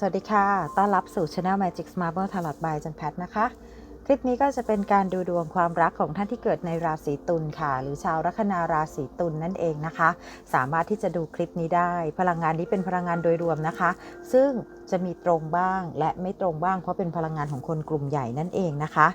สวัสดีค่ะ ต้อนรับสู่ Channel Magic Marble Tarot by จันแพทนะคะ คลิปนี้ก็จะเป็นการดูดวงความรักของท่านที่เกิดในราศีตุลค่ะ หรือชาวลัคนาราศีตุลนั่นเองนะคะ สามารถที่จะดูคลิปนี้ได้ พลังงานนี้เป็นพลังงานโดยรวมนะคะ ซึ่งจะมีตรงบ้างและไม่ตรงบ้างเพราะเป็นพลังงานของคนกลุ่มใหญ่นั่นเองนะคะ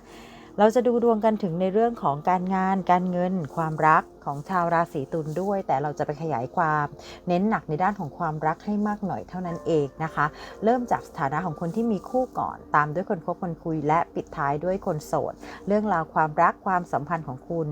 เราจะดูดวงกันถึงในเรื่องของการงาน การเงิน ความรัก ของชาวราศีตุลด้วย แต่เราจะไปขยายความ เน้นหนักในด้านของความรักให้มากหน่อยเท่านั้นเองนะคะ เริ่มจากสถานะของคนที่มีคู่ก่อน ตามด้วยคนคบคนคุยและปิดท้ายด้วยคนโสด เรื่องราวความรักความสัมพันธ์ของคุณ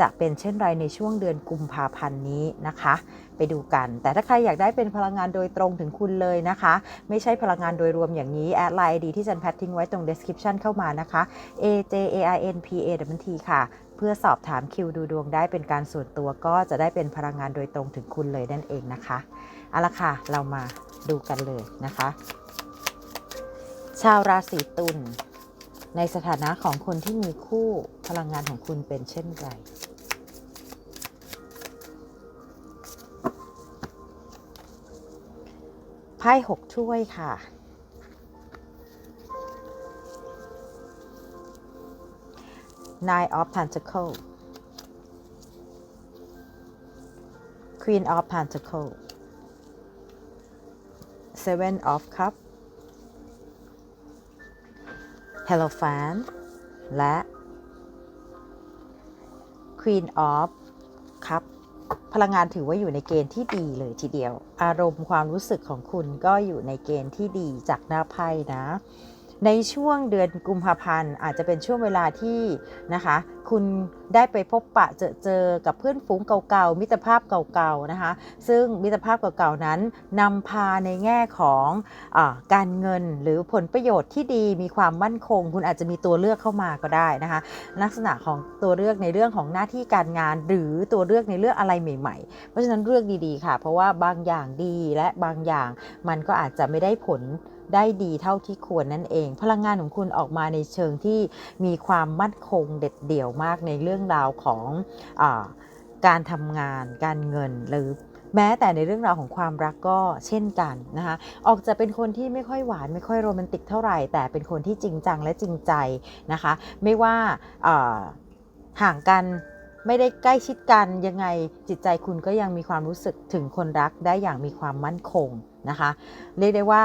จะเป็นเช่นไรในช่วงเดือนกุมภาพันธ์นี้นะคะ ไปดูกัน แต่ถ้าใครอยากได้เป็นพลังงานโดยตรงถึงคุณเลยนะคะ ไม่ใช่พลังงานโดยรวมอย่างนี้แอดไลน์ดีที่จันแพททิ้งไว้ตรง description เข้ามานะคะ A J A I N P A W T ค่ะ เพื่อสอบถามคิวดูดวงได้เป็นการส่วนตัวก็จะได้เป็นพลังงานโดยตรงถึงคุณเลยนั่นเองนะคะเอาละค่ะเรามาดูกันเลยนะคะ ชาวราศีตุลในสถานะของคนที่มีคู่พลังงานของคุณเป็นเช่นไรไพ่หกถ้วยค่ะ Nine of Pentacles Queen of Pentacles Seven of Cups Hierophant และ Queen of Cup พลังงานถือว่าอยู่ในเกณฑ์ที่ดีเลยทีเดียว อารมณ์ความรู้สึกของคุณก็อยู่ในเกณฑ์ที่ดีจากหน้าไพ่นะ ในช่วงเดือนกุมภาพันธ์อาจจะเป็นช่วงเวลาที่นะคะ คุณได้ไปพบปะเจอเจอกับเพื่อนฝูงเก่าๆ มิตรภาพเก่าๆนะคะ ซึ่งมิตรภาพเก่าๆนั้นนำพาในแง่ของอการเงินหรือผลประโยชน์ที่ดีมีความมั่นคง คุณอาจจะมีตัวเลือกเข้ามาก็ได้นะคะ ลักษณะของตัวเลือกในเรื่องของหน้าที่การงาน หรือตัวเลือกในเรื่องอะไรใหม่ ๆ เพราะฉะนั้นเลือกดีๆค่ะ เพราะว่าบางอย่างดีและบางอย่างมันก็อาจจะไม่ได้ผล ได้ดีเท่าที่ควรนั่นเอง พลังงานของคุณออกมาในเชิงที่มีความมั่นคงเด็ดเดี่ยวมากในเรื่องราวของอการทำงาน การเงินหรือแม้แต่ในเรื่องราวของความรักก็เช่นกันนะคะออกจะเป็นคนที่ไม่ค่อยหวานไม่ค่อยโรแมนติกเท่าไหร่ แต่เป็นคนที่จริงจังและจริงใจนะคะ ไม่ว่าห่างกันไม่ได้ใกล้ชิดกันยังไงจิตใจคุณก็ยังมีความรู้สึกถึงคนรักได้อย่างมีความมั่นคงนะคะ เรียกได้ว่า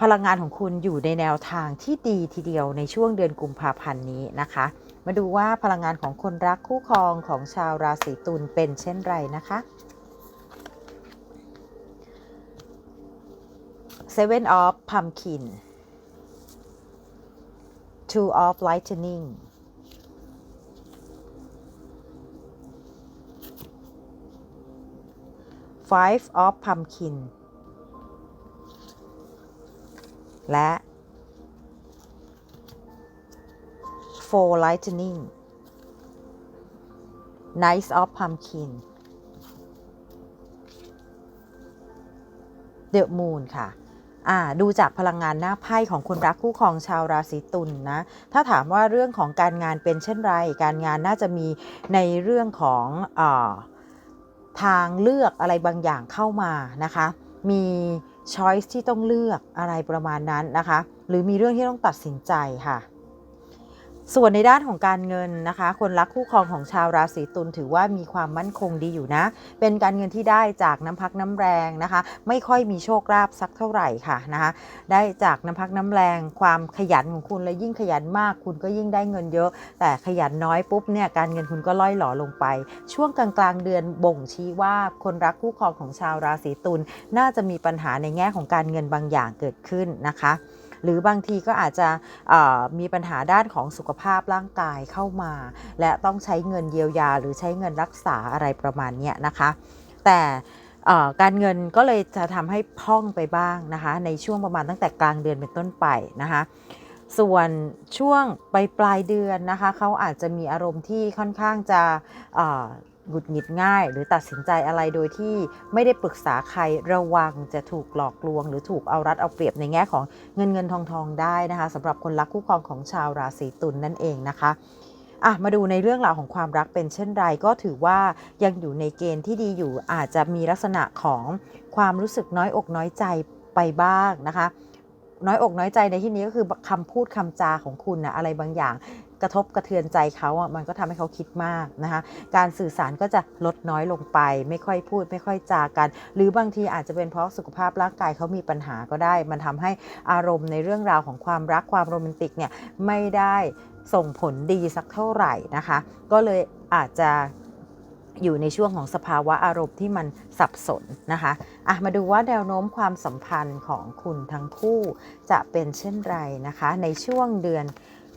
พลังงานของคุณอยู่ในแนวทางที่ดีทีเดียวในช่วงเดือนกุมภาพันธ์นี้นะคะ มาดูว่าพลังงานของคนรักคู่ครองของชาวราศีตุลเป็นเช่นไรนะคะ Seven of Pumpkin Two of Lightning Five of Pumpkin และ Four Lightning Knights of Pumpkin The Moon ค่ะ่าดูจากพลังงานหน้าไพ่ของคนรักคู่ครองชาวราศีตุลนนะถ้าถามว่าเรื่องของการงานเป็นเช่นไร การงานน่าจะมีในเรื่องของอทางเลือกอะไรบางอย่างเข้ามานะคะ มี ช้อยส์ที่ต้องเลือกอะไรประมาณนั้นนะคะ หรือมีเรื่องที่ต้องตัดสินใจค่ะ ส่วนในด้านของการเงินนะคะ คนรักคู่ครองของชาวราศีตุลถือว่ามีความมั่นคงดีอยู่นะ เป็นการเงินที่ได้จากน้ำพักน้ำแรงนะคะ ไม่ค่อยมีโชคลาภสักเท่าไหร่ค่ะนะคะ ได้จากน้ำพักน้ำแรง ความขยันของคุณและยิ่งขยันมาก คุณก็ยิ่งได้เงินเยอะ แต่ขยันน้อยปุ๊บเนี่ยการเงินคุณก็ล่อยหล่อลงไป ช่วงกลางกลางๆเดือนบ่งชี้ว่าคนรักคู่ครองของชาวราศีตุลน่าจะมีปัญหาในแง่ของการเงินบางอย่างเกิดขึ้นนะคะ หรือบางทีก็อาจจะมีปัญหาด้านของสุขภาพร่างกายเข้ามา และต้องใช้เงินเยียวยา หรือใช้เงินรักษาอะไรประมาณนี้นะคะ แต่การเงินก็เลยจะทำให้พ่องไปบ้างนะคะ ในช่วงประมาณตั้งแต่กลางเดือนเป็นต้นไปนะคะส่วนช่วงปลายปลายเดือนนะคะเขาอาจจะมีอารมณ์ที่ค่อนข้างจะ หงุดหงิดง่าย หรือตัดสินใจอะไรโดยที่ไม่ได้ปรึกษาใครระวังจะถูกหลอกลวง หรือถูกเอารัดเอาเปรียบในแง่ของเงินเงินทองทองได้นะคะสำหรับคนรักคู่ครองของชาวราศีตุลนนั่นเองนะคะอะมาดูในเรื่องราวของความรักเป็นเช่นไรก็ถือว่ายังอยู่ในเกณฑ์ที่ดีอยู่อาจจะมีลักษณะของความรู้สึกน้อยอกน้อยใจไปบ้างนะคะ น้อยอกน้อยใจในที่นี้ก็คือคำพูดคำจาของคุณนะอะไรบางอย่าง กระทบกระเทือนใจเขาอะมันก็ทำให้เขาคิดมากนะคะการสื่อสารก็จะลดน้อยลงไป ไม่ค่อยพูด ไม่ค่อยจากัน หรือบางทีอาจจะเป็นเพราะสุขภาพร่างกายเขามีปัญหาก็ได้ มันทำให้อารมณ์ในเรื่องราวของความรักความโรแมนติกเนี่ยไม่ได้ส่งผลดีสักเท่าไหร่นะคะ ก็เลยอาจจะอยู่ในช่วงของสภาวะอารมณ์ที่มันสับสนนะคะอะมาดูว่าแนวโน้มความสัมพันธ์ของคุณทั้งคู่จะเป็นเช่นไรนะคะ ในช่วงเดือน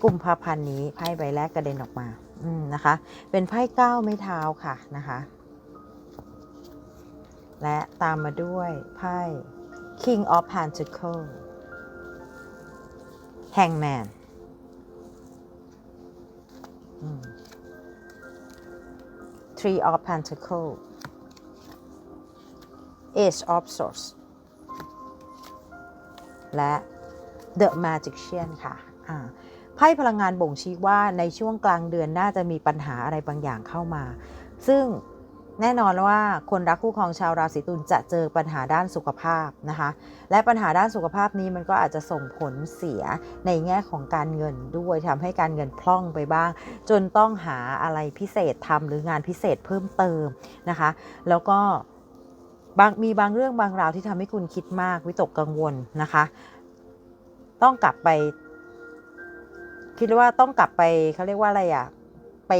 กุมภาพันธ์นี้ไพ่ใบแรกกระเด็นออกมาอืมนะคะ เป็นไพ่เก้าไม้เท้าค่ะนะคะ และตามมาด้วยไพ่ King of Pentacles Hangman อืม Three of Pentacles Ace of Swords และ The Magician ค่ะ อ่า พ่พลังงานบ่งชี้ว่าในช่วงกลางเดือนน่าจะมีปัญหาอะไรบางอย่างเข้ามา ซึ่งแน่นอนว่าคนรักคู่ครองชาวราศีตุลจะเจอปัญหาด้านสุขภาพนะคะ และปัญหาด้านสุขภาพนี้มันก็อาจจะส่งผลเสียในแง่ของการเงินด้วยทำให้การเงินพล่องไปบ้าง จนต้องหาอะไรพิเศษทำหรืองานพิเศษเพิ่มเติมนะคะ แล้วก็บางมีบางเรื่องบางราวที่ทำให้คุณคิดมากวิตกกังวลนะคะ ต้องกลับไป คิดว่าต้องกลับไปเขาเรียกว่าอะไรอะไป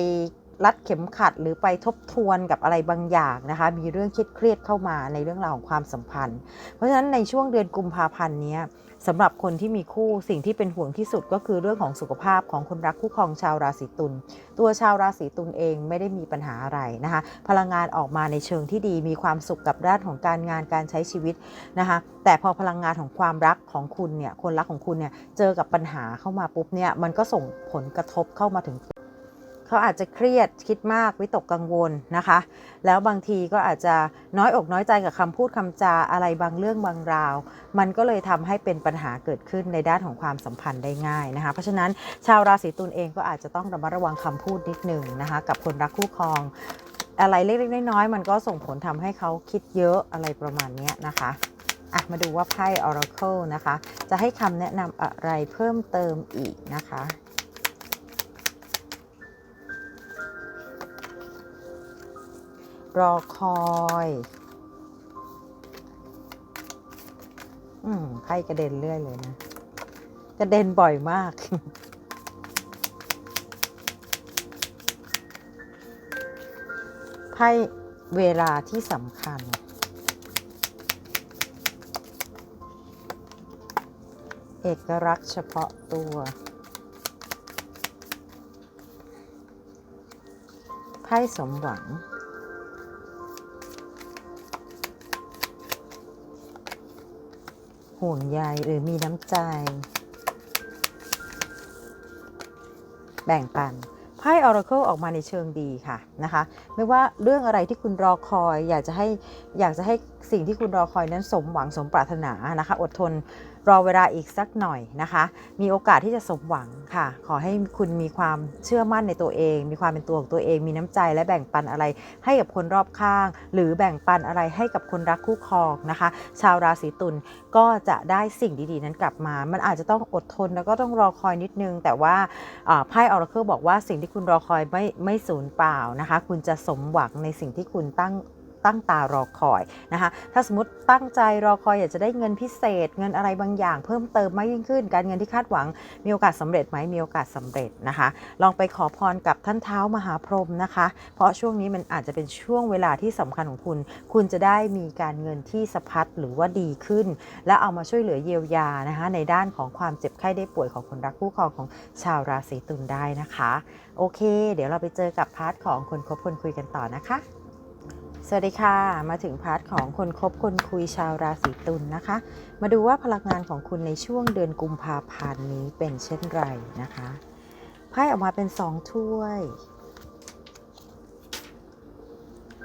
รัดเข็มขัดหรือไปทบทวนกับอะไรบางอย่างนะคะ มีเรื่องเครียดเข้ามาในเรื่องราวของความสัมพันธ์ เพราะฉะนั้นในช่วงเดือนกุมภาพันธ์เนี้ย สำหรับคนที่มีคู่สิ่งที่เป็นห่วงที่สุดก็คือเรื่องของสุขภาพของคนรักคู่ครองชาวราศีตุลตัวชาวราศีตุลเองไม่ได้มีปัญหาอะไรนะคะ พลังงานออกมาในเชิงที่ดีมีความสุขกับด้านของการงานการใช้ชีวิตนะคะ แต่พอพลังงานของความรักของคุณเนี่ยคนรักของคุณเนี่ยเจอกับปัญหาเข้ามาปุ๊บเนี่ยมันก็ส่งผลกระทบเข้ามาถึง เขาอาจจะเครียดคิดมากวิตกกังวลนะคะ แล้วบางทีก็อาจจะน้อยอกน้อยใจกับคำพูดคำจาอะไรบางเรื่องบางราว มันก็เลยทำให้เป็นปัญหาเกิดขึ้นในด้านของความสัมพันธ์ได้ง่ายนะคะ เพราะฉะนั้นชาวราศีตุลเองก็อาจจะต้องระมัดระวังคำพูดนิดหนึ่งนะคะ กับคนรักคู่ครอง อะไรเล็กๆน้อยๆมันก็ส่งผลทำให้เขาคิดเยอะอะไรประมาณนี้นะคะอะมาดูว่าไพ่ Oracle นะคะ จะให้คำแนะนำอะไรเพิ่มเติมอีกนะคะ รอคอยอืมไพ่กระเด็นเรื่อยเลยนะ กระเด็นบ่อยมาก ไพ่เวลาที่สำคัญ เอกลักษณ์เฉพาะตัว ไพ่สมหวัง ห่วงใยหรือมีน้ำใจ แบ่งปันไพ่ออร์เคิลออกมาในเชิงดีค่ะนะคะไม่ว่าเรื่องอะไรที่คุณรอคอย อยากจะให้อยากจะให้สิ่งที่คุณรอคอยนั้นสมหวังสมปรารถนานะคะ อดทน รอเวลาอีกสักหน่อยนะคะ มีโอกาสที่จะสมหวังค่ะ ขอให้คุณมีความเชื่อมั่นในตัวเอง มีความเป็นตัวของตัวเอง มีน้ำใจและแบ่งปันอะไรให้กับคนรอบข้าง หรือแบ่งปันอะไรให้กับคนรักคู่ครองนะคะ ชาวราศีตุลก็จะได้สิ่งดีๆ นั้นกลับมา มันอาจจะต้องอดทนแล้วก็ต้องรอคอยนิดนึง แต่ว่าไพ่ออร์เคิลบอกว่าสิ่งที่คุณรอคอยไม่ไม่สูญเปล่านะคะ คุณจะสมหวังในสิ่งที่คุณตั้ง ตั้งตารอคอยนะคะ ถ้าสมมติตั้งใจรอคอยอยากจะได้เงินพิเศษ เงินอะไรบางอย่าง เพิ่มเติมมากยิ่งขึ้น การเงินที่คาดหวังมีโอกาสสำเร็จไหมมีโอกาสสำเร็จนะคะ ลองไปขอพรกับท่านเท้ามหาพรหมนะคะ เพราะช่วงนี้มันอาจจะเป็นช่วงเวลาที่สำคัญของคุณ คุณจะได้มีการเงินที่สะพัดหรือว่าดีขึ้น และเอามาช่วยเหลือเยียวยานะคะในด้านของความเจ็บไข้ได้ป่วยของคนรักคู่ครองของชาวราศีตุลได้นะคะ โอเค เดี๋ยวเราไปเจอกับพาร์ทของคนคบคนคุยกันต่อนะคะ สวัสดีค่ะ มาถึงพาร์ทของคนคบคนคุยชาวราศีตุลนะคะ มาดูว่าพลังงานของคุณในช่วงเดือนกุมภาพันธ์นี้เป็นเช่นไรนะคะไพ่ออกมาเป็นสองถ้วย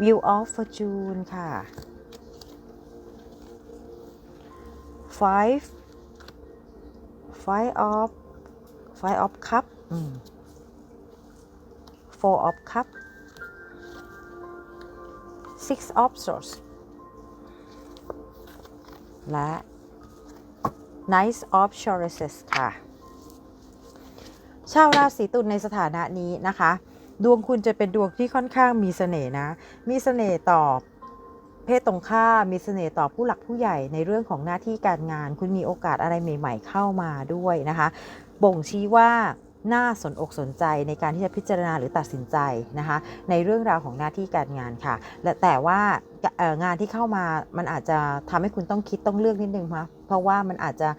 View of Fortune ค่ะ Five Five of Five of Cup Four of Cup Six of Swords และ Knight of s h o r e s ค่ะ ชาวราศีตุลในสถานะนี้นะคะ ดวงคุณจะเป็นดวงที่ค่อนข้างมีเสน่ห์นะ มีเสน่ห์ต่อเพศตรงข้ามมีเสน่ห์ต่อผู้หลักผู้ใหญ่ในเรื่องของหน้าที่การงาน คุณมีโอกาสอะไรใหม่ ๆ เข้ามาด้วยนะคะ บ่งชี้ว่า น่าสนอกสนใจในการที่จะพิจารณาหรือตัดสินใจนะคะในเรื่องราวของหน้าที่การงานค่ะ และแต่ว่างานที่เข้ามามันอาจจะทำให้คุณต้องคิดต้องเลือกนิดนึงคะเพราะว่ามันอาจจะ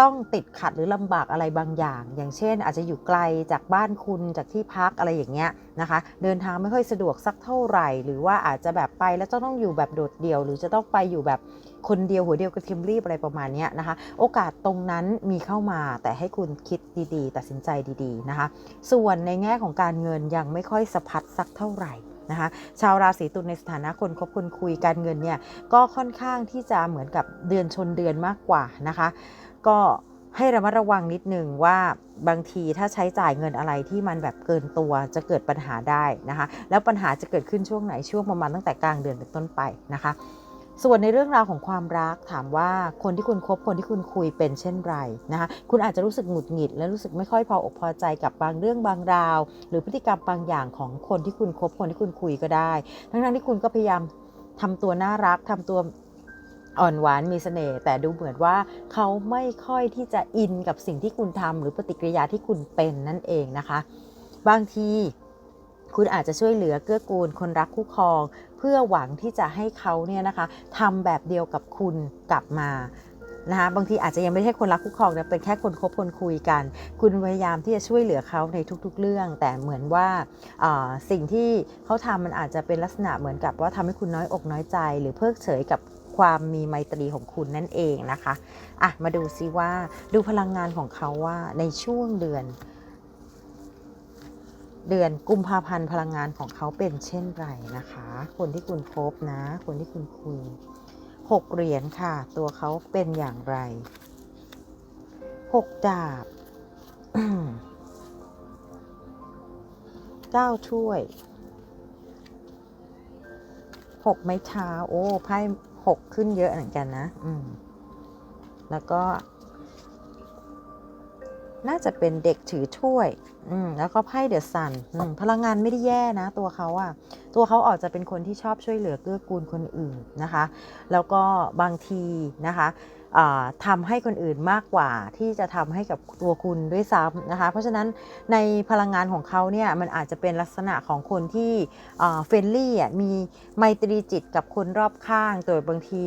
ต้องติดขัดหรือลำบากอะไรบางอย่าง อย่างเช่น อาจจะอยู่ไกลจากบ้านคุณจากที่พักอะไรอย่างเงี้ยนะคะ เดินทางไม่ค่อยสะดวกสักเท่าไหร่ หรือว่าอาจจะแบบไปแล้วจะต้องอยู่แบบโดดเดี่ยว หรือจะต้องไปอยู่แบบ คนเดียวหัวเดียวกระเทียมรีบอะไรประมาณนี้นะคะ โอกาสตรงนั้นมีเข้ามาแต่ให้คุณคิดดีๆ ตัดสินใจดีๆนะคะ ส่วนในแง่ของการเงินยังไม่ค่อยสะพัดสักเท่าไหร่นะคะชาวราศีตุลในสถานะคนคบคนคุยการเงินเนี่ยก็ค่อนข้างที่จะเหมือนกับเดือนชนเดือนมากกว่านะคะ ก็ให้ระมัดระวังนิดนึงว่าบางทีถ้าใช้จ่ายเงินอะไรที่มันแบบเกินตัวจะเกิดปัญหาได้นะคะ แล้วปัญหาจะเกิดขึ้นช่วงไหนช่วงประมาณตั้งแต่กลางเดือนเป็นต้นไปนะคะ ส่วนในเรื่องราวของความรักถามว่าคนที่คุณคบคนที่คุณคุยเป็นเช่นไรนะคะคุณอาจจะรู้สึกหงุดหงิด และรู้สึกไม่ค่อยพออกพอใจกับบางเรื่องบางราว หรือพฤติกรรมบางอย่างของคนที่คุณคบคนที่คุณคุยก็ได้ ทั้งๆที่คุณก็พยายามทำตัวน่ารักทำตัวอ่อนหวานมีเสน่ห์แต่ดูเหมือนว่าเขาไม่ค่อยที่จะอินกับสิ่งที่คุณทำหรือปฏิกิริยาที่คุณเป็นนั่นเองนะคะ บางทีคุณอาจจะช่วยเหลือเกื้อกูลคนรักคู่ครอง เพื่อหวังที่จะให้เขาเนี่ยนะคะทำแบบเดียวกับคุณกลับมานะคะบางทีอาจจะยังไม่ใช่คนรักคู่ครองนะเป็นแค่คนคบคนคุยกัน คุณพยายามที่จะช่วยเหลือเขาในทุก ๆ เรื่อง แต่เหมือนว่าสิ่งที่เขาทำมันอาจจะเป็นลักษณะเหมือนกับว่าทำให้คุณน้อยอกน้อยใจ หรือเพิกเฉยกับความมีไมตรีของคุณนั่นเองนะคะอะมาดูซิว่าดูพลังงานของเขาว่าในช่วงเดือน เดือนกุมภาพันธ์พลังงานของเขาเป็นเช่นไรนะคะ คนที่คุณคบนะ คนที่คุณคุยหกเหรียญค่ะ ตัวเขาเป็นอย่างไรหกดาบเก้าถ้วยหกไม้เท้าโอ้ไพ่หกขึ้นเยอะเหมือนกันนะ อืม แล้วก็ น่าจะเป็นเด็กถือถ้วย อืม แล้วก็ไพ่เดอะซันพลังงานไม่ได้แย่นะ ตัวเขาอะตัวเขาอาจจะเป็นคนที่ชอบช่วยเหลือเกื้อกูลคนอื่นนะคะ แล้วก็บางทีนะคะ ทำให้คนอื่นมากกว่าที่จะทำให้กับตัวคุณด้วยซ้ำนะคะ เพราะฉะนั้นในพลังงานของเขาเนี่ยมันอาจจะเป็นลักษณะของคนที่เฟรนลี่มีไมตรีจิตกับคนรอบข้างโดยบางที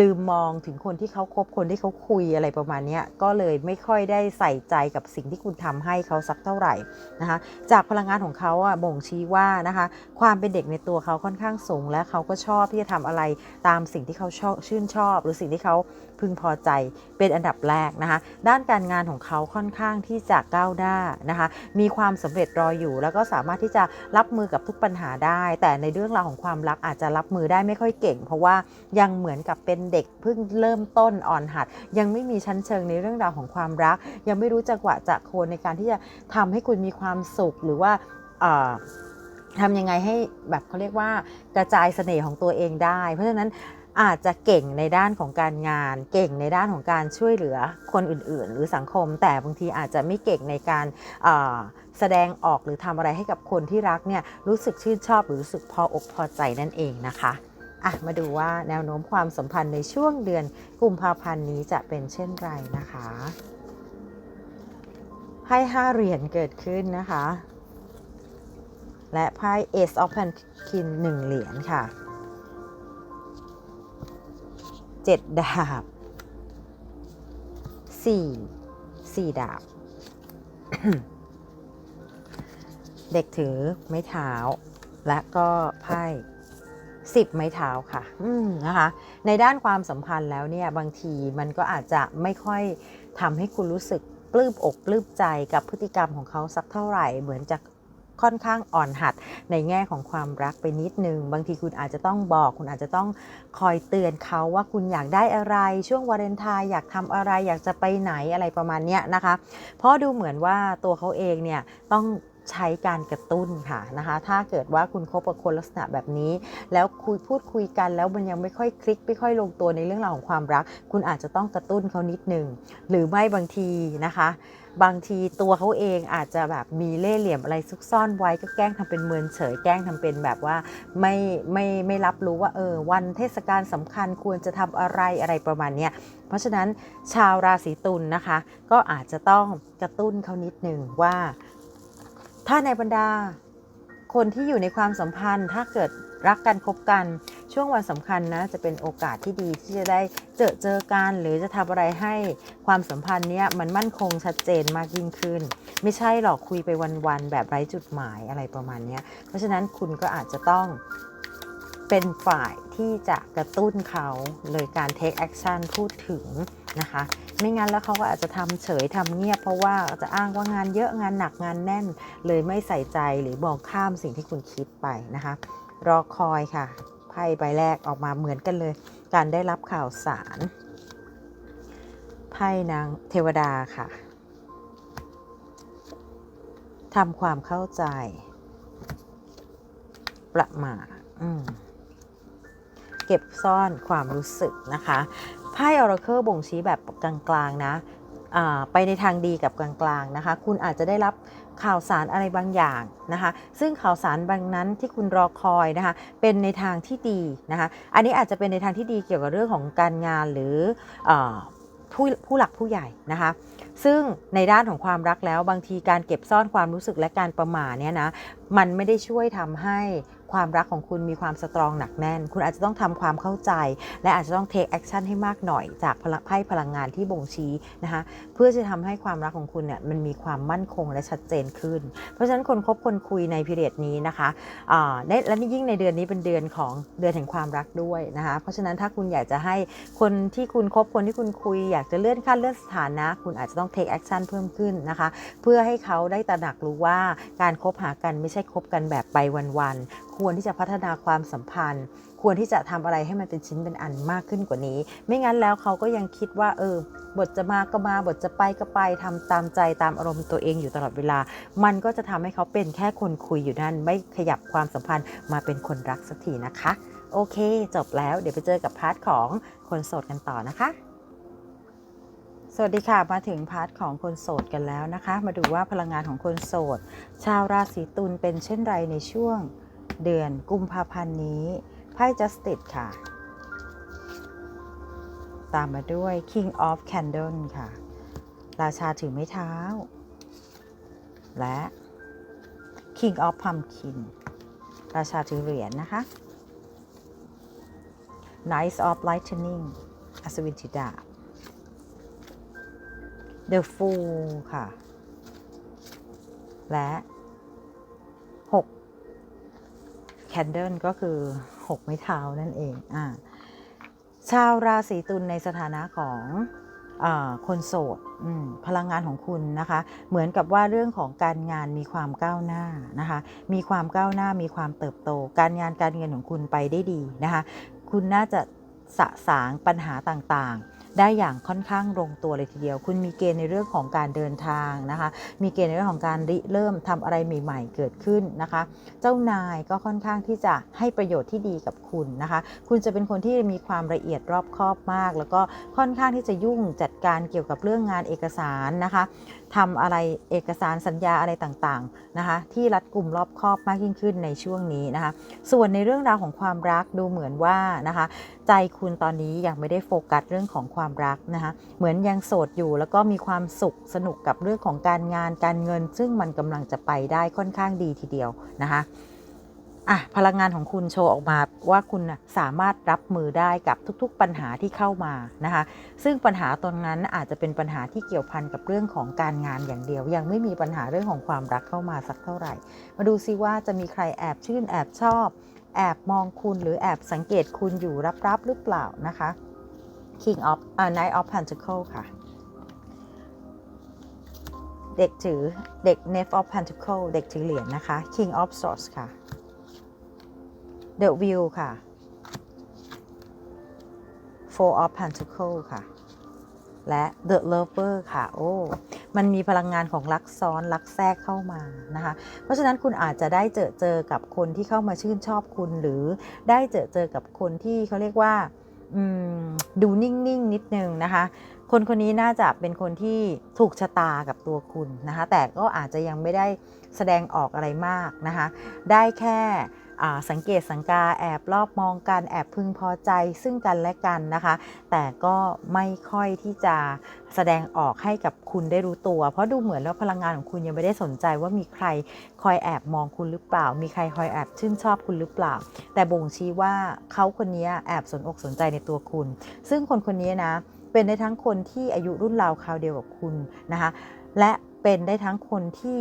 ลืมมองถึงคนที่เขาคบคนที่เขาคุยอะไรประมาณนี้ก็เลยไม่ค่อยได้ใส่ใจกับสิ่งที่คุณทำให้เขาสักเท่าไหร่นะคะจากพลังงานของเขาอะบ่งชี้ว่านะคะความเป็นเด็กในตัวเขาค่อนข้างสูง และเขาก็ชอบที่จะทำอะไรตามสิ่งที่เขาชอบชื่นชอบ หรือสิ่งที่เขา พึงพอใจเป็นอันดับแรกนะคะ ด้านการงานของเขาค่อนข้างที่จะก้าวหน้านะคะ มีความสำเร็จรออยู่ แล้วก็สามารถที่จะรับมือกับทุกปัญหาได้ แต่ในเรื่องราวของความรักอาจจะรับมือได้ไม่ค่อยเก่ง เพราะว่ายังเหมือนกับเป็นเด็กเพิ่งเริ่มต้นอ่อนหัด ยังไม่มีชั้นเชิงในเรื่องราวของความรัก ยังไม่รู้จังหวะจะโคนในการที่จะทำให้คุณมีความสุขหรือว่าทำยังไงให้แบบเขาเรียกว่ากระจายเสน่ห์ของตัวเองได้ เพราะฉะนั้น อาจจะเก่งในด้านของการงาน เก่งในด้านของการช่วยเหลือคนอื่น ๆ หรือสังคม แต่บางทีอาจจะไม่เก่งในการแสดงออกหรือทำอะไรให้กับคนที่รักเนี่ยรู้สึกชื่นชอบหรือรู้สึกพออกพอใจนั่นเองนะคะอะมาดูว่าแนวโน้มความสัมพันธ์ในช่วงเดือนกุมภาพันธ์นี้จะเป็นเช่นไรนะคะให้ห้าเหรียญเกิดขึ้นนะคะ และไพ่ Ace of Pentacles หนึ่งเหรียญค่ะ เจ็ดดาบสี่สี่ดาบ เด็กถือไม้เท้า และก็ไพ่สิบไม้เท้าค่ะนะคะ ในด้านความสัมพันธ์แล้วเนี่ยบางทีมันก็อาจจะไม่ค่อยทำให้คุณรู้สึกปลื้มอกปลื้มใจกับพฤติกรรมของเขาสักเท่าไหร่เหมือนจะ ค่อนข้างอ่อนหัดในแง่ของความรักไปนิดนึง บางทีคุณอาจจะต้องบอก คุณอาจจะต้องคอยเตือนเขาว่าคุณอยากได้อะไร ช่วงวาเลนไทน์อยากทำอะไรอยากจะไปไหนอะไรประมาณนี้นะคะ เพราะดูเหมือนว่าตัวเขาเองเนี่ยต้อง ใช้การกระตุ้นค่ะนะคะถ้าเกิดว่าคุณคบกับคนลักษณะแบบนี้ แล้วคุยพูดคุยกันแล้วมันยังไม่ค่อยคลิกไม่ค่อยลงตัวในเรื่องราวของความรัก คุณอาจจะต้องกระตุ้นเขานิดนึงหรือไม่บางทีนะคะ บางทีตัวเขาเองอาจจะแบบมีเล่ห์เหลี่ยมอะไรซุกซ่อนไว้ก็แกล้งทำเป็นเมินเฉยแกล้งทำเป็นแบบว่าไม่ไม่ไม่รับรู้ว่าเออวันเทศกาลสำคัญควรจะทำอะไรอะไรประมาณเนี้ยเพราะฉะนั้นชาวราศีตุลนะคะ ก็อาจจะต้องกระตุ้นเขานิดหนึ่งว่า ถ้าในบรรดา คนที่อยู่ในความสัมพันธ์ ถ้าเกิดรักกันคบกันช่วงวันสำคัญนะจะเป็นโอกาสที่ดีที่จะได้เจอเจอกันหรือจะทำอะไรให้ความสัมพันธ์เนี้ยมันมั่นคงชัดเจนมากยิ่งขึ้น ไม่ใช่หรอกคุยไปวันๆแบบไร้จุดหมายอะไรประมาณเนี้ยเพราะฉะนั้นคุณก็อาจจะต้องเป็นฝ่ายที่จะกระตุ้นเขาเลยการ take action พูดถึงนะคะ ไม่งั้นแล้วเขาก็อาจจะทำเฉยทำเงียบ เพราะว่าจะอ้างว่างานเยอะงานหนักงานแน่น เลยไม่ใส่ใจหรือมองข้ามสิ่งที่คุณคิดไปนะคะ รอคอยค่ะไพ่ใบแรกออกมาเหมือนกันเลย การได้รับข่าวสารไพ่นางเทวดาค่ะทำความเข้าใจ ประมาทอืมเก็บซ่อนความรู้สึกนะคะ ไพ่ออร์เคิลบ่งชี้แบบกลางๆนะไปในทางดีกับกลางๆนะคะ คุณอาจจะได้รับข่าวสารอะไรบางอย่างนะคะ ซึ่งข่าวสารบางนั้นที่คุณรอคอยนะคะ เป็นในทางที่ดีนะคะ อันนี้อาจจะเป็นในทางที่ดีเกี่ยวกับเรื่องของการงานหรืออผู้ผู้หลักผู้ใหญ่นะคะ ซึ่งในด้านของความรักแล้วบางทีการเก็บซ่อนความรู้สึกและการประมาเนี่ยนะ มันไม่ได้ช่วยทำให้ ความรักของคุณมีความสตรองหนักแน่น คุณอาจจะต้องทำความเข้าใจ และอาจจะต้อง take action ให้มากหน่อย จากพลังไพ่พลังงานที่บ่งชี้นะคะเพื่อจะทำให้ความรักของคุณเนี่ยมันมีความมั่นคงและชัดเจนขึ้น เพราะฉะนั้นคนคบคนคุยในพิเรดนี้นะคะอ่าและยิ่งในเดือนนี้เป็นเดือนของเดือนแห่งความรักด้วยนะคะเพราะฉะนั้นถ้าคุณอยากจะให้คนที่คุณคบคนที่คุณคุย อยากจะเลื่อนขั้นเลื่อนสถานะ คุณอาจจะต้อง take action เพิ่มขึ้นนะคะ เพื่อให้เขาได้ตระหนักรู้ว่าการคบหากันไม่ใช่คบกันแบบไปวันๆควรที่จะพัฒนาความสัมพันธ์ ควรที่จะทำอะไรให้มันเป็นชิ้นเป็นอันมากขึ้นกว่านี้ ไม่งั้นแล้วเขาก็ยังคิดว่าเออบทจะมาก็มาบทจะไปก็ไปทำตามใจตามอารมณ์ตัวเองอยู่ตลอดเวลา มันก็จะทำให้เขาเป็นแค่คนคุยอยู่นั่น ไม่ขยับความสัมพันธ์มาเป็นคนรักสักทีนะคะ โอเค จบแล้วเดี๋ยวไปเจอกับพาร์ทของคนโสดกันต่อนะคะสวัสดีค่ะ มาถึงพาร์ทของคนโสดกันแล้วนะคะ มาดูว่าพลังงานของคนโสด ชาวราศีตุลเป็นเช่นไรในช่วง เดือนกุมภาพันธ์นี้ ไพ่ Justice ค่ะ ตามมาด้วย King of Candle ค่ะ ราชาถือไม้เท้า และ King of Pumpkin ราชาถือเหรียญนะคะ Knight of Lightning อัศวินธิดา The Fool ค่ะ และ 6 Candle ก็คือ 6 ไม้เท้านั่นเองอ่าชาวราศีตุลในสถานะของอคนโสดพลังงานของคุณนะคะ เหมือนกับว่าเรื่องของการงานมีความก้าวหน้านะคะ มีความก้าวหน้ามีความเติบโต การงานการเงินของคุณไปได้ดีนะคะ คุณน่าจะสะสางปัญหาต่างๆ ได้อย่างค่อนข้างลงตัวเลยทีเดียว คุณมีเกณฑ์ในเรื่องของการเดินทางนะคะ มีเกณฑ์ในเรื่องของการริเริ่มทำอะไรใหม่ ๆ เกิดขึ้นนะคะ เจ้านายก็ค่อนข้างที่จะให้ประโยชน์ที่ดีกับคุณนะคะ คุณจะเป็นคนที่มีความละเอียดรอบคอบมาก แล้วก็ค่อนข้างที่จะยุ่งจัดการเกี่ยวกับเรื่องงานเอกสารนะคะ ทำอะไรเอกสารสัญญาอะไรต่างๆนะคะที่รัดกลุ่มรอบคอบมากยิ่งขึ้นในช่วงนี้นะคะส่วนในเรื่องราวของความรักดูเหมือนว่านะคะใจคุณตอนนี้ยังไม่ได้โฟกัสเรื่องของความรักนะคะเหมือนยังโสดอยู่แล้วก็มีความสุขสนุกกับเรื่องของการงานการเงิน ซึ่งมันกำลังจะไปได้ค่อนข้างดีทีเดียวนะคะ อะพลังงานของคุณโชว์ออกมาว่าคุณสามารถรับมือได้กับทุกๆปัญหาที่เข้ามานะคะ ซึ่งปัญหาตรงนั้นอาจจะเป็นปัญหาที่เกี่ยวพันกับเรื่องของการงานอย่างเดียว ยังไม่มีปัญหาเรื่องของความรักเข้ามาสักเท่าไหร่ มาดูซิว่าจะมีใครแอบชื่นแอบชอบ แอบมองคุณหรือแอบสังเกตคุณอยู่รับๆหรือเปล่านะคะ King of อ่า Knight of Pentacle ค่ะเด็กถือเด็ก Knave of Pentacle เด็กถือเหรียญนะคะ King of Swords ค่ะ The Wheel ค่ะ Four of Pentacle ค่ะ และ The Lover ค่ะ โอ้ มันมีพลังงานของรักซ้อนรักแทรกเข้ามานะคะ เพราะฉะนั้นคุณอาจจะได้เจอเจอกับคนที่เข้ามาชื่นชอบคุณ หรือได้เจอเจอกับคนที่เขาเรียกว่าดูนิ่งๆนิดนึงนะคะ คนคนนี้น่าจะเป็นคนที่ถูกชะตากับตัวคุณนะคะ แต่ก็อาจจะยังไม่ได้แสดงออกอะไรมากนะคะ ได้แค่ สังเกตสังกาแอบรอบมองกันแอบพึงพอใจซึ่งกันและกันนะคะ แต่ก็ไม่ค่อยที่จะแสดงออกให้กับคุณได้รู้ตัว เพราะดูเหมือนว่าพลังงานของคุณยังไม่ได้สนใจว่ามีใครคอยแอบมองคุณหรือเปล่า มีใครคอยแอบชื่นชอบคุณหรือเปล่า แต่บ่งชี้ว่าเขาคนนี้แอบสนอกสนใจในตัวคุณ ซึ่งคนคนนี้นะเป็นได้ทั้งคนที่อายุรุ่นราวคราวเดียวกับคุณนะคะและเป็นได้ทั้งคนที่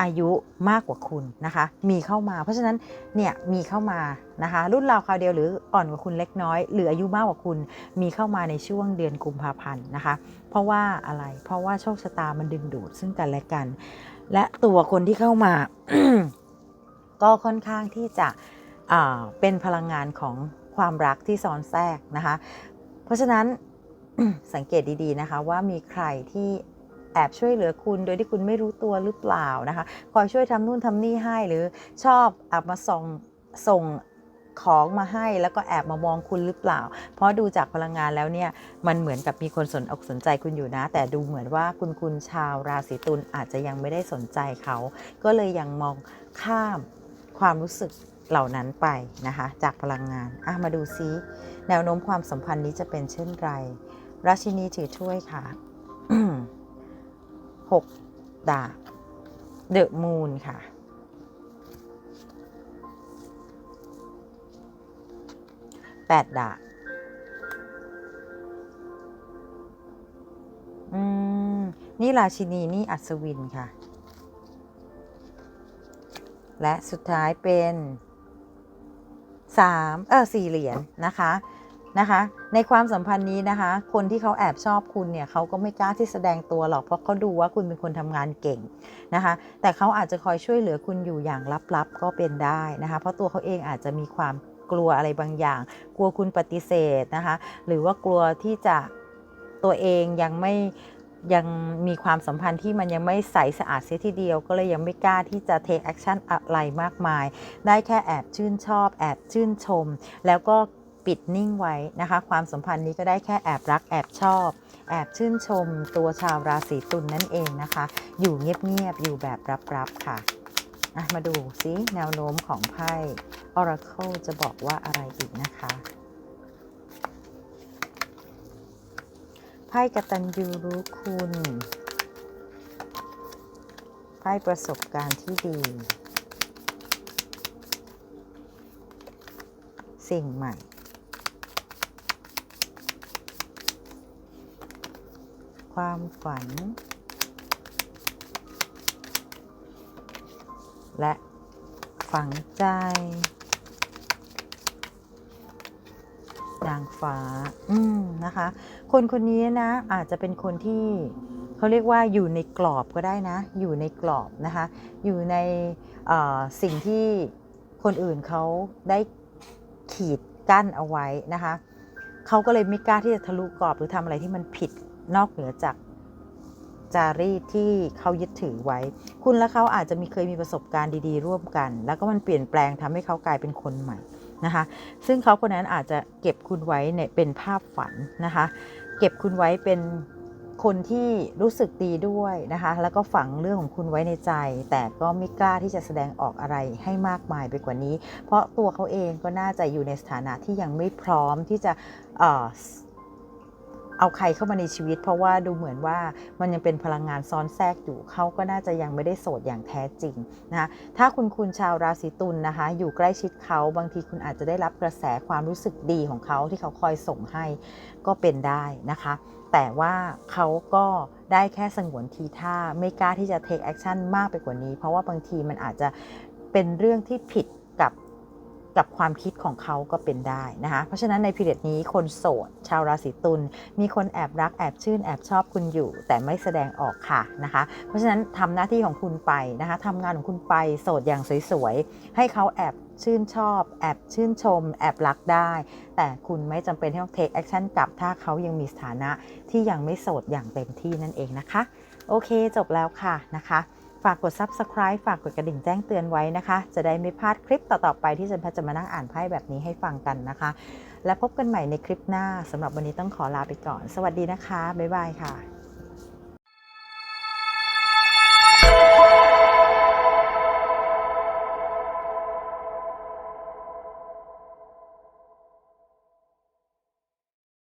อายุมากกว่าคุณนะคะ มีเข้ามา เพราะฉะนั้นเนี่ยมีเข้ามานะคะ รุ่นราวคราวเดียวหรืออ่อนกว่าคุณเล็กน้อย หรืออายุมากกว่าคุณมีเข้ามาในช่วงเดือนกุมภาพันธ์นะคะ เพราะว่าอะไรเพราะว่าโชคชะตามันดึงดูดซึ่งกันและกัน และตัวคนที่เข้ามา ก็ค่อนข้างที่จะเป็นพลังงานของความรักที่ซ้อนแทรกนะคะ เพราะฉะนั้นสังเกตดีๆนะคะว่ามีใครที่ แอบช่วยเหลือคุณ โดยที่คุณไม่รู้ตัวหรือเปล่านะคะคอยช่วยทำนู่นทำนี่ให้หรือชอบแอบมาส่งส่งของมาให้แล้วก็แอบมามองคุณหรือเปล่า เพราะดูจากพลังงานแล้วเนี่ยมันเหมือนกับมีคนสนอกสนใจคุณอยู่นะ แต่ดูเหมือนว่าคุณคุณชาวราศีตุลอาจจะยังไม่ได้สนใจเขา ก็เลยยังมองข้ามความรู้สึกเหล่านั้นไปนะคะจากพลังงานอะมาดูซิแนวโน้มความสัมพันธ์นี้จะเป็นเช่นไร ราชินีถือถ้วยค่ะ หกดาบเดอะมูนค่ะ แปดดาบอืม นี่ราชินี นี่อัศวินค่ะ และสุดท้ายเป็นสามเออสี่เหรียญนะคะ นะคะ ในความสัมพันธ์นี้นะคะ คนที่เขาแอบชอบคุณเนี่ยเขาก็ไม่กล้าที่แสดงตัวหรอกเพราะเขาดูว่าคุณเป็นคนทำงานเก่งนะคะ แต่เขาอาจจะคอยช่วยเหลือคุณอยู่อย่างลับๆ ก็เป็นได้นะคะ เพราะตัวเขาเองอาจจะมีความกลัวอะไรบางอย่าง กลัวคุณปฏิเสธนะคะ หรือว่ากลัวที่จะตัวเองยังไม่ยังมีความสัมพันธ์ที่มันยังไม่ใสสะอาดเสียทีเดียว ก็เลยยังไม่กล้าที่จะ take action อะไรมากมาย ได้แค่แอบชื่นชอบ แอบชื่นชม แล้วก็ ปิดนิ่งไว้นะคะ ความสัมพันธ์นี้ก็ได้แค่แอบรักแอบชอบ แอบชื่นชม ตัวชาวราศีตุลนนั่นเองนะคะ อยู่เงียบๆอยู่แบบรับๆค่ะอะมาดูซิแนวโน้มของไพ่ Oracle จะบอกว่าอะไรอีกนะคะไพ่กตัญญูรู้คุณไพ่ประสบการณ์ที่ดี สิ่งใหม่ ความฝัน และฝังใจนางฟ้า อืม นะคะ คนคนนี้นะ อาจจะเป็นคนที่เขาเรียกว่าอยู่ในกรอบก็ได้นะ อยู่ในกรอบนะคะ อยู่ในสิ่งที่คนอื่นเขาได้ขีดกั้นเอาไว้นะคะ เขาก็เลยไม่กล้าที่จะทะลุกรอบหรือทำอะไรที่มันผิด นอกเหนือจากจารีตที่เขายึดถือไว้ คุณและเขาอาจจะมีเคยมีประสบการณ์ดีๆ ร่วมกัน แล้วก็มันเปลี่ยนแปลงทำให้เขากลายเป็นคนใหม่นะคะ ซึ่งเขาคนนั้นอาจจะเก็บคุณไว้เนี่ยเป็นภาพฝันนะคะ เก็บคุณไว้เป็นคนที่รู้สึกดีด้วยนะคะ แล้วก็ฝังเรื่องของคุณไว้ในใจ แต่ก็ไม่กล้าที่จะแสดงออกอะไรให้มากมายไปกว่านี้ เพราะตัวเขาเองก็น่าจะอยู่ในสถานะที่ยังไม่พร้อมที่จะ เอาใครเข้ามาในชีวิต เพราะว่าดูเหมือนว่ามันยังเป็นพลังงานซ้อนแทรกอยู่เขาก็น่าจะยังไม่ได้โสดอย่างแท้จริงนะคะถ้าคุณคุณชาวราศีตุลนนะคะ อยู่ใกล้ชิดเขาบางทีคุณอาจจะได้รับกระแสความรู้สึกดีของเขาที่เขาคอยส่งให้ก็เป็นได้นะคะ แต่ว่าเขาก็ได้แค่สงวนทีท่าไม่กล้าที่จะ take action มากไปกว่านี้ เพราะว่าบางทีมันอาจจะเป็นเรื่องที่ผิดกับ กับความคิดของเขาก็เป็นได้นะคะ เพราะฉะนั้นในพีเรียดนี้คนโสด ชาวราศีตุลมีคนแอบรักแอบชื่นแอบชอบคุณอยู่ แต่ไม่แสดงออกค่ะนะคะ เพราะฉะนั้นทำหน้าที่ของคุณไปนะคะทำงานของคุณไปโสดอย่างสวยๆ ให้เขาแอบชื่นชอบ แอบชื่นชม แอบรักได้ แต่คุณไม่จำเป็นที่ต้อง take action กลับถ้าเขายังมีสถานะที่ยังไม่โสดอย่างเต็มที่นั่นเองนะคะ โอเคจบแล้วค่ะนะคะ ฝากกด subscribe ฝากกดกระดิ่งแจ้งเตือนไว้นะคะ จะได้ไม่พลาดคลิปต่อๆไปที่จันพัจะมานั่งอ่านไพ่แบบนี้ให้ฟังกันนะคะ และพบกันใหม่ในคลิปหน้าสำหรับวันนี้ต้องขอลาไปก่อน สวัสดีนะคะ บ๊ายบายค่ะ